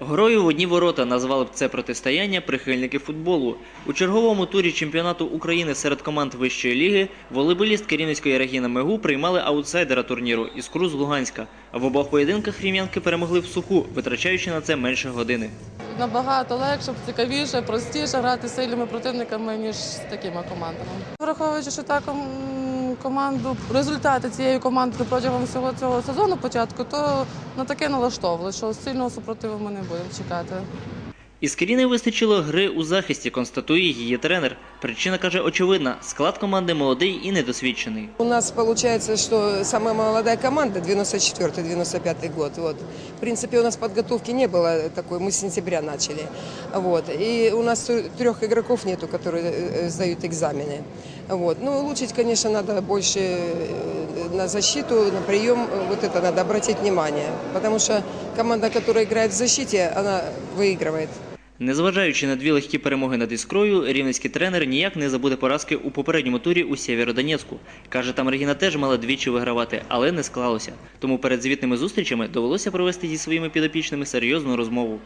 Грою в одні ворота назвали б це протистояння прихильники футболу. У черговому турі чемпіонату України серед команд вищої ліги волейболістки Рівненської Регіна Мегу приймали аутсайдера турніру Іскру з Луганська. В обох поєдинках рівнянки перемогли в суху, витрачаючи на це менше години. Набагато легше, цікавіше, простіше грати з сильними противниками, ніж з такими командами. Враховуючи, що так команду, результати цієї команди протягом всього цього сезону початку, то на таке налаштовували, що сильного супротиву ми не будемо чекати. Іскрі не вистачило гри у захисті, констатує її тренер. Причина каже очевидна: склад команди молодий і недосвідчений. У нас получается, что самая молодая команда 94-95 год. Вот. В принципе, у нас подготовки не было такой, мы с сентября начали. Вот. И у нас трех игроков нету, которые э, сдают экзамены. Вот. Ну, улучшить, конечно, надо больше э, на защиту, на прием, э, вот это надо обратить внимание. Потому что команда, которая играет в защите, она выигрывает. Незважаючи на дві легкі перемоги над іскрою, рівненський тренер ніяк не забуде поразки у попередньому турі у Сєвєродонецьку. Каже, там Регіна теж мала двічі вигравати, але не склалося. Тому перед звітними зустрічами довелося провести зі своїми підопічними серйозну розмову.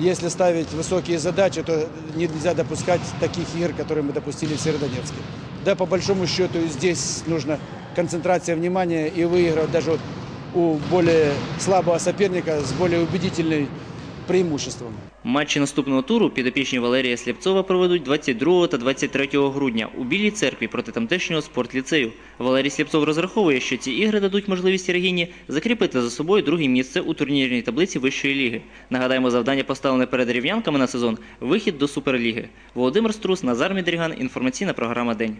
Если ставить высокие задачи, то нельзя допускать таких игр, которые мы допустили в Северодонецке. Да, по большому счету, здесь нужна концентрация внимания и выигрывать даже вот у более слабого соперника с более убедительным преимуществом. Матчі наступного туру підопічні Валерія Слєпцова проведуть 22 та 23 грудня у Білій церкві проти тамтешнього спортліцею. Валерій Слєпцов розраховує, що ці ігри дадуть можливість Регіні закріпити за собою друге місце у турнірній таблиці вищої ліги. Нагадаємо, завдання поставлене перед рівнянками на сезон вихід до суперліги. Володимир Струс, Назар Мідріган. Інформаційна програма День.